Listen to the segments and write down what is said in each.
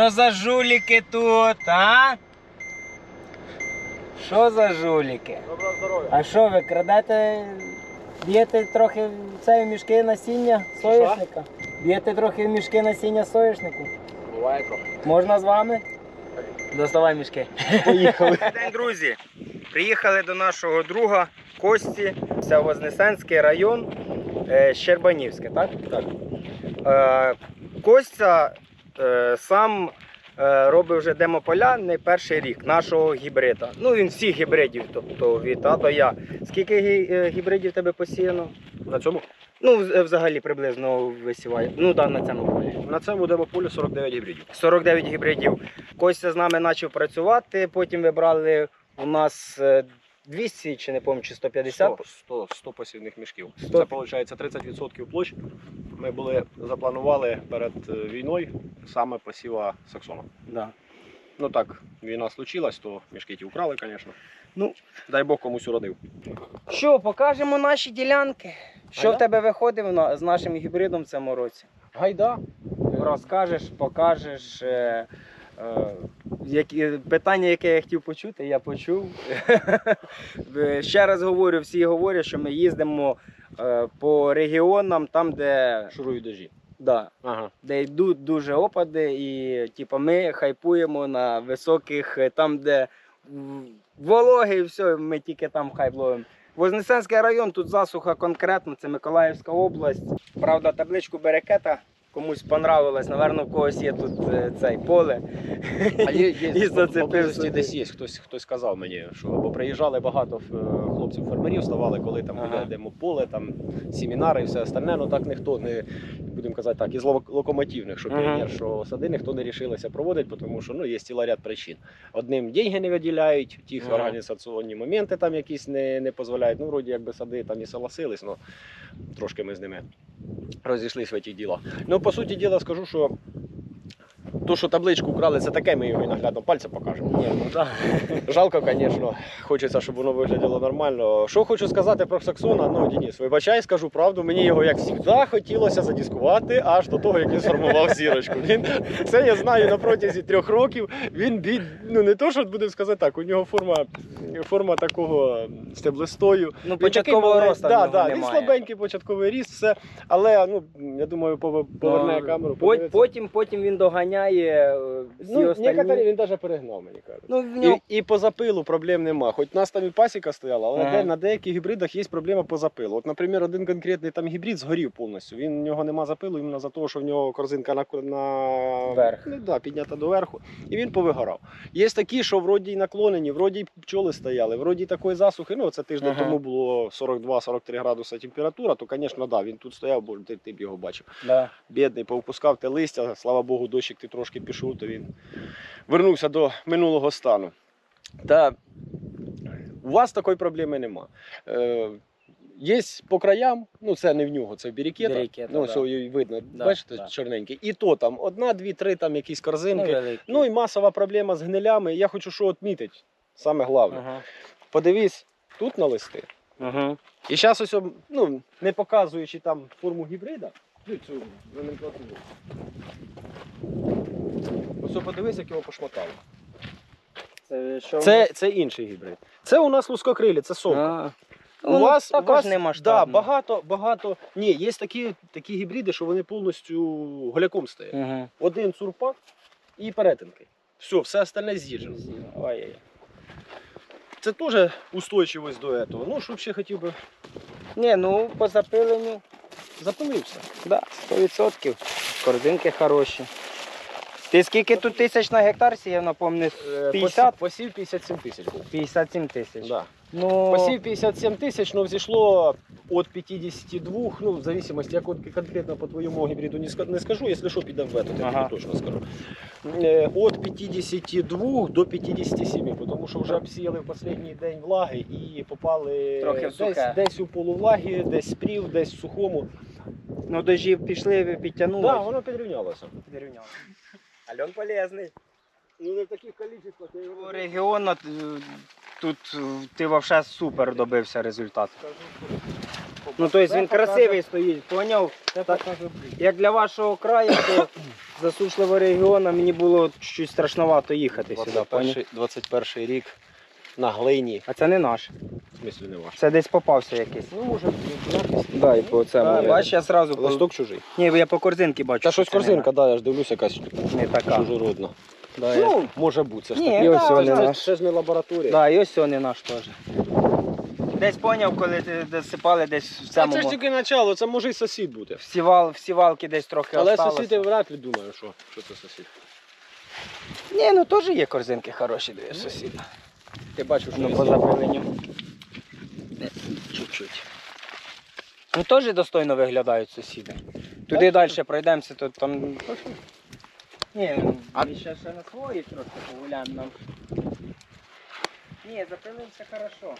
Що за жуліки тут, а? Що за жуліки? Доброго здоров'я. А що, ви крадете, б'єте трохи в мішки насіння соняшника? Б'єте трохи в мішки насіння соняшнику? Буває трохи. Можна з вами? Доставай мішки. Поїхали. День, друзі. Приїхали до нашого друга Кості. Це Вознесенський район е, Щербанівське, так? Так. Е, Костя сам е, робить вже демополя не перший рік нашого гібрида. Ну він всіх гібридів, тобто від А до Я. Скільки е, гібридів тебе посіяно? На цьому? Ну, взагалі приблизно висіває. Ну так, на цьому полі. На цьому демополі 49 гібридів. 49 гібридів. Костя з нами почав працювати, потім вибрали у нас е, 200 чи не пам'ятаю, чи 150. 100, 100, 100 посівних мішків. 100. Це виходить 30% площ. Ми були запланували перед е, війною саме посіва саксона. Да. Ну так, війна случилась, то мішки ті украли, звісно. Ну. дай Бог комусь уродив. Що, покажемо наші ділянки. Що Ага. в тебе виходив на- з нашим гібридом в цьому році? Гайда. Розкажеш, покажеш. Е, е, які, питання, яке я хотів почути, я почув. Е, Ще раз говорю, всі говорять, що ми їздимо по регіонам, там, де, Шурують дожі. да, Ага. де йдуть дуже опади, і типу, ми хайпуємо на високих, е, там, де вологи, і все, ми тільки там хайп ловимо. Вознесенський район, тут засуха конкретно, це Миколаївська область. Правда, табличку берекета комусь понравилось, напевно, в когось є тут е, цей поле. А є, І є зацепив поблизості сюди. десь є. Хтось, хтось сказав мені, що бо приїжджали багато е, хлопців фермерів, ставали, коли там Ага. буде демополе, там семінари і все остальне. Ну так ніхто не будемо казати так, із ло- локомотивних, що Ага. піонер, що сади ніхто не рішилися проводити, тому що ну є цілий ряд причин. Одним деньги не виділяють, ті Ага. організаційні моменти там якісь не, не дозволяють. Ну, вроді якби сади там і согласились, ну трошки ми з ними розійшлися в ті діла. Ну, по суті діла, скажу, що. То, що табличку украли, це таке, ми його і наглядно пальцем покажемо. Ні, ну так. Жалко, звісно, хочеться, щоб воно виглядало нормально. Що хочу сказати про Саксона, ну, Денис, вибачай, скажу правду, мені його, як завжди, хотілося задіскувати аж до того, як він сформував зірочку. Він, це я знаю на протязі трьох років. Він бід, ну не то, що будемо сказати так, у нього форма, форма такого стеблистою. Ну, початкового росту. да, да, він слабенький початковий ріст, все. Але ну, я думаю, поверне Ну, камеру. Потім, потім він доганяє е, всі Ну, остальні. некоторі він навіть перегнав, мені кажуть. Ну, І, і по запилу проблем нема. Хоч у нас там і пасіка стояла, але Ага. де- на деяких гібридах є проблема по запилу. От, наприклад, один конкретний там гібрид згорів повністю. Він в нього нема запилу, іменно за те, що в нього корзинка на, на... Вверх. Ну, да, піднята доверху, і він повигорав. Є такі, що вроді й наклонені, вроді й пчоли стояли, вроді такої засухи. Ну, це тиждень Ага. тому було 42-43 градуса температура, то, звісно, да, він тут стояв, бо ти, ти б його бачив да. бідний, повпускав те листя, слава Богу, дощик ти трошки пішов, то він вернувся до минулого стану. Та у вас такої проблеми нема. Е, Є по краям, ну це не в нього, це в бірікета. Бірікета, ну, да. все видно, Да, бачите, да. чорненький. І то там одна, дві, три там якісь корзинки. великий. Ну і масова проблема з гнилями. Я хочу що відмітити, саме головне. Ага. Подивись тут на листи. Ага. І зараз ось, ну, не показуючи там форму гібрида, ну, цю номенклатуру. Ось подивись, як його пошматало. Це, що Це, це інший гібрид. Це у нас лускокрилі, це совка. А. У вас, Ну, також у вас не да, багато, багато. Ні, є такі, такі гібриди, що вони повністю голяком стоять. Ага. Один цурпак і перетинки. Все, все остальне з'їджено. Ой-ой-ой. Це теж устойчивість до цього. Ну, що б ще хотів би Ні, ну по запиленню, запилився. да, 100%. Корзинки хороші. Ти скільки тут тисяч на гектар сіяв, напомни? Е, 50? посів- Посів 57 тисяч був. 57 тисяч. Да. Ну, Посів 57 тисяч, ну взійшло від 52, ну в зависимости, як от конкретно по твоєму гібриду не скажу, якщо що, підемо в этот, я Ага. тобі точно скажу. Е, Від 52 до 57, тому що вже обсіяли в останній день влаги і попали Трохи в десь, десь у полувлагі, десь спрів, десь в сухому. ну дожі пішли, підтягнули. Так, да, воно підрівнялося. Підрівняли. Альон полезний. Ну не в таких количествах. я його Регіонно тут е, ти взагалі супер добився результату. скажу. Ну тобто він красивий стоїть, поняв? Це Так. покаже блін. Як для вашого краю, то засушливого регіону мені було чуть страшновато їхати сюди, поняв? 21, 21 рік на глині. А це не наш. В смислі не ваш. Це десь попався якийсь. Ну, може, якось. Дай по цьому. Да, Бачиш, я зразу. по- Листок чужий. Ні, я по корзинки бачу. Та що щось це не корзинка, да, я ж дивлюся, якась Не така. чужородна. Да, я- Ну, може бути, це ж Ні, таке. І ось Це- вони це, наш. це ж не лабораторія. Да, і ось цього не наш теж. Десь поняв, коли ти досипали десь в Та цьому. це ж тільки начало, це може і сусід бути. Всі, вал, всі валки десь трохи Але осталося. сусід я вряд ли думаю, що, що це сусід. Ні, ну теж є корзинки хороші, де сусіда. Ти бачив, що Ну, по запиленню. Чуть-чуть. Ну теж достойно виглядають сусіди. Туди далі пройдемося, то там. Ні, А- ми ще, ще на свої трохи погуляємо нам. Ні, запилився хорошо.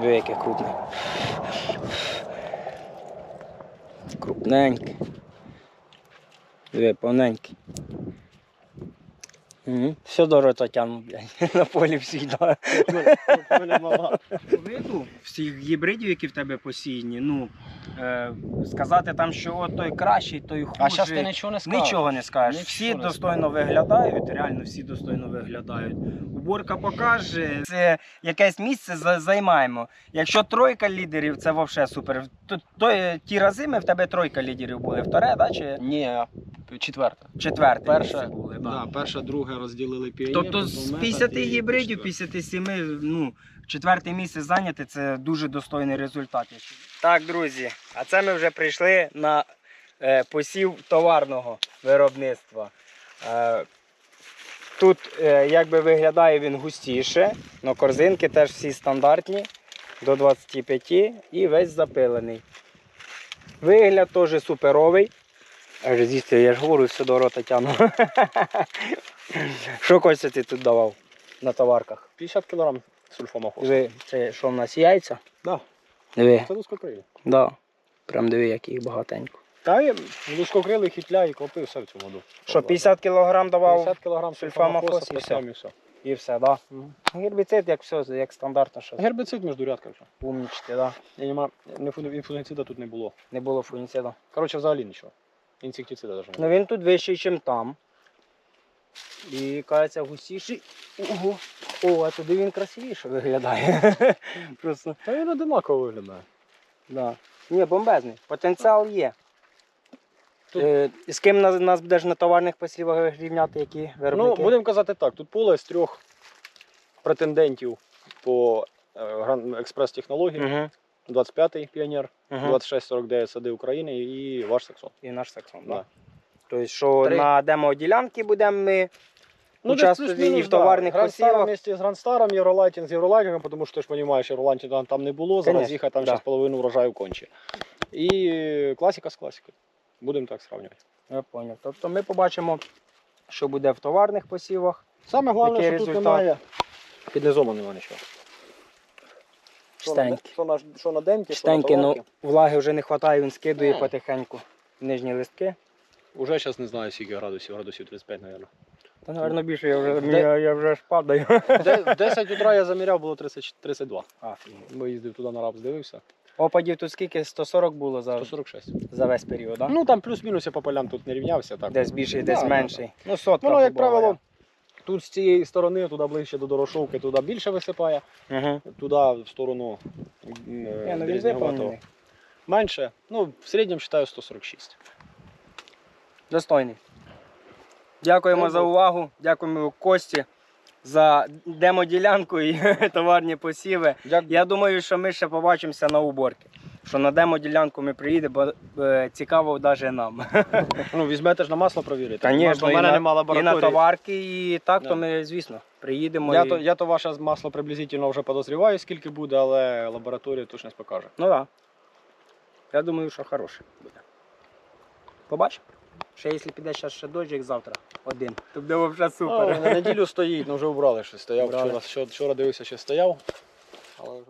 Диви, яке крупне. Крупненьке. Диви, повненьке. Угу. Все до рота блядь. На полі всі. Да. Виду всіх гібридів, які в тебе посіяні, ну е, сказати там, що от той кращий, той хуже. А зараз ти нічого не скажеш. Нічого не скажеш. Нічого всі не достойно виглядають, реально всі достойно виглядають. Уборка покаже, це якесь місце за- займаємо. Якщо тройка лідерів, це взагалі супер. То, то, ті рази ми в тебе тройка лідерів були. Вторе, да, чи Ні, четверта. четверте Перше, місце були. Да. Да, перше, друге розділили піонер. Тобто з метод 50 і гібридів, четверте. 57, ну, четверте місце зайняти це дуже достойний результат. Так, друзі, а це ми вже прийшли на е, посів товарного виробництва. Е, тут е, якби виглядає він густіше, але корзинки теж всі стандартні до 25 і весь запилений. Вигляд теж суперовий. Аж з'їсти, я ж говорю, все до рота тягну. Що Костя ти тут давав на товарках? 50 кг сульфамофосу. Диви, це що в нас яйця? Да, Диви, це лускокрилі. да. Прям диви, як їх багатенько. Та є лускокрили, хітля і клопи, все в цьому году. Що, 50 кг давав 50 кг сульфамофосу сульфамофосу і все? і все. да? Гербіцид, як все, як стандартно, що Гербіцид між рядками. все. умнічити, да? І нема, фу- фунгіцида тут не було. Не було фуніцида. Коротше, взагалі нічого. Інсектицида не Ну він тут вищий, ніж там. І кажеться густіший. Ого. О, а туди він красивіше виглядає. Просто. Та він одинаково виглядає. Да. Ні, бомбезний. Потенціал є. Тут- Е, з ким нас, нас будеш на товарних посівах рівняти, які Ну, будемо казати так, тут поле з трьох претендентів по е, експрес-технології. Угу. 25-й піонер, Угу. 2649 сади України і ваш саксон. І наш саксон, Да. Да. Тобто, що Три. на демо-ділянки будемо ми Ну, десь участвувати і в товарних Грандстаром посівах. вместе з Грандстаром, Євролайтінг з Євролайтінгом, тому що ти ж розумієш, Євролайтінга там не було, зараз Конечно, їхати там да. зараз половину врожаю конче. І е, класика з класикою. Будемо так сравнювати. Я поняв. Тобто ми побачимо, що буде в товарних посівах. Саме головне, Який що тут результат? немає. Під низом немає нічого. Що Чистенькі. що на, що на демки, що Штеньки, на ну влаги вже не вистачає, він скидує Ні. потихеньку нижні листки. Уже зараз не знаю, скільки градусів, градусів 35, мабуть. Та, напевно, більше я вже, Де- я, я вже ж падаю. В 10 утра я заміряв, було 30, 32. Афігеть. Бо їздив туди на раб, здивився. Опадів тут скільки? 140 було за, 146. за весь період, так? Ну там плюс-мінус я по полям тут не рівнявся. Так. Десь більший, Да, десь да, менший. Ну, сотка. Воно, як грубо говоря. Тут з цієї сторони, туди ближче до дорошовки, туди більше висипає, Угу. туди в сторону м, е, ну менше. Ну, в середньому вважаю 146. Достойний. Дякуємо за увагу. Дякуємо Кості за демоділянку і товарні посіви. Дякую. Я думаю, що ми ще побачимося на уборці. Що на демоділянку ми приїдемо, бо е, цікаво навіть нам. Ну, візьмете ж на масло провірити. Конечно, У і мене на- нема І на лабораторії. товарки, і так, Да. то ми, звісно, приїдемо. Я, і... то, я то ваше масло приблизительно вже подозріваю, скільки буде, але лабораторія точно покаже. Ну так. Я думаю, що хороше буде. Побачимо. Ще якщо піде зараз ще дощик завтра один, то буде взагалі супер. О, на неділю стоїть, ну вже убрали щось. Стояв Убрали. вчора, вчора дивився, що стояв. Але вже